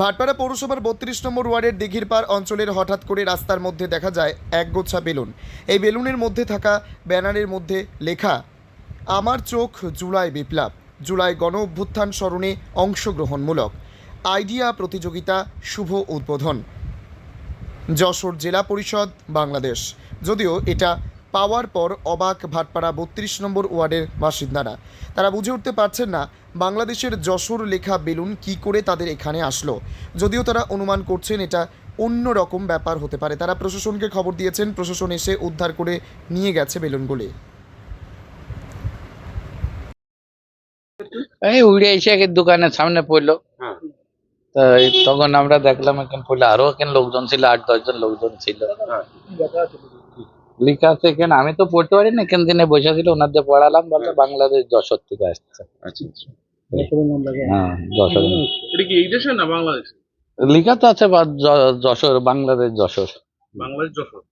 ভাটপাড়া পৌরসভার বত্রিশ নম্বর ওয়ার্ডের দিঘির পাড় অঞ্চলের হঠাৎ করে রাস্তার মধ্যে দেখা যায় একগোছা বেলুন। এই বেলুনের মধ্যে থাকা ব্যানারের মধ্যে লেখা, আমার চোখ জুলাই বিপ্লব, জুলাই গণ অভ্যুত্থান স্মরণে অংশগ্রহণমূলক। আইডিয়া প্রতিযোগিতা শুভ উদ্বোধন। যশোর জেলা পরিষদ, বাংলাদেশ। যদিও এটা পাওয়ার পর অবাক ভাটপাড়া বত্রিশ নম্বর ওয়ার্ডের বাসিন্দারা। তারা বুঝে উঠতে পারছেন না বাংলাদেশের যশোর লেখা বেলুন কি করে তাদের এখানে আসলো। যদিও তারা অনুমান করছেন এটা অন্য রকম ব্যাপার হতে পারে। তারা প্রশাসনকে খবর দিয়েছেন প্রশাসন এসে উদ্ধার করে নিয়ে গেছে বেলুনগুলি। এই উড়ে এসে দোকানের সামনে পড়ল। হ্যাঁ। তা তখন আমরা দেখলাম এখানে পড়ল আরও এখানে লোকজন ছিল আট দশজন লোকজন ছিল। হ্যাঁ। লেখা আছে এখানে। আমি তো পড়তে পারি না এখানে দিনে বসে ছিল ওনাদের পড়ালাম বলল বাংলাদেশ যশোর থেকে আসছে। আচ্ছা আচ্ছা। হ্যাঁ যশোর এটা কি এই দেশে না বাংলাদেশ? লেখা তো আছে বা- যশোর বাংলাদেশ যশোর। বাংলাদেশ যশোর।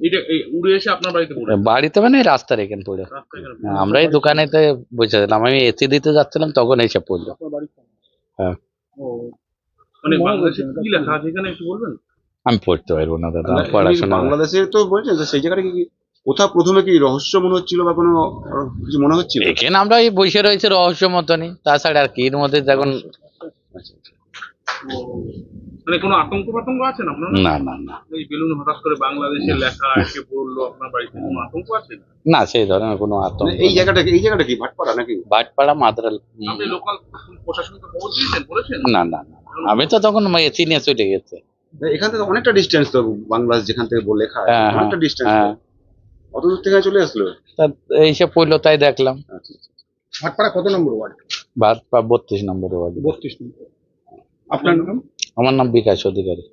এটা উড়ে এসে আপনার বাড়িতে পড়ে? বাড়িতে মানে রাস্তার এখানে পড়ে। হ্যাঁ, আমরা এই দোকানেতে বসেছিলাম আমি এসি দিতে যাচ্ছিলাম তখন এসে পড়ল। হ্যাঁ। মানে বাংলাদেশে কি লেখা আছে এখানে একটু বলবেন? আমি পড়তে পারব না দাদা পড়াশোনা বাংলাদেশে তো বলছেন সেই জায়গাটা কি কোথাও প্রথমে কি রহস্য মনে হচ্ছিল বা কোনো কিছু মনে হচ্ছিল? এখানে আমরা এই বসে রয়েছে রহস্য মতনই তাছাড়া আর কি এর মধ্যে যখন। মানে কোনো আতঙ্ক ফাতঙ্ক আছে না না না না। এই বেলুন হঠাৎ করে বাংলাদেশের লেখা এসে পড়ল আপনার বাড়িতে কোনো আতঙ্ক আছে? না সেই ধরনের কোনো আতঙ্ক মানে এই জায়গাটা এই জায়গাটা কি ভাটপাড়া নাকি? বাটপাড়া মাদ্রাল আপনি লোকাল প্রশাসনকে খবর দিয়েছেন বলেছেন? না না না আমি তো তখন এসি নিয়ে চলে গেছে। এখান থেকে অনেকটা ডিস্টেন্স তো বাংলাদেশ যেখান থেকে বলে লেখা হ্যাঁ, হ্যাঁ, অনেকটা ডিস্টেন্স হ্যাঁ। অত দূর থেকে চলে আসলো? এইসব পড়ল তাই দেখলাম। আচ্ছা আচ্ছা। ভাটপাড়া কত নম্বর ওয়ার্ড? ভাটপাড়া বত্রিশ নম্বর ওয়ার্ড। বত্রিশ নম্বর। আপনার নাম? আমার নাম বিকাশ অধিকারী।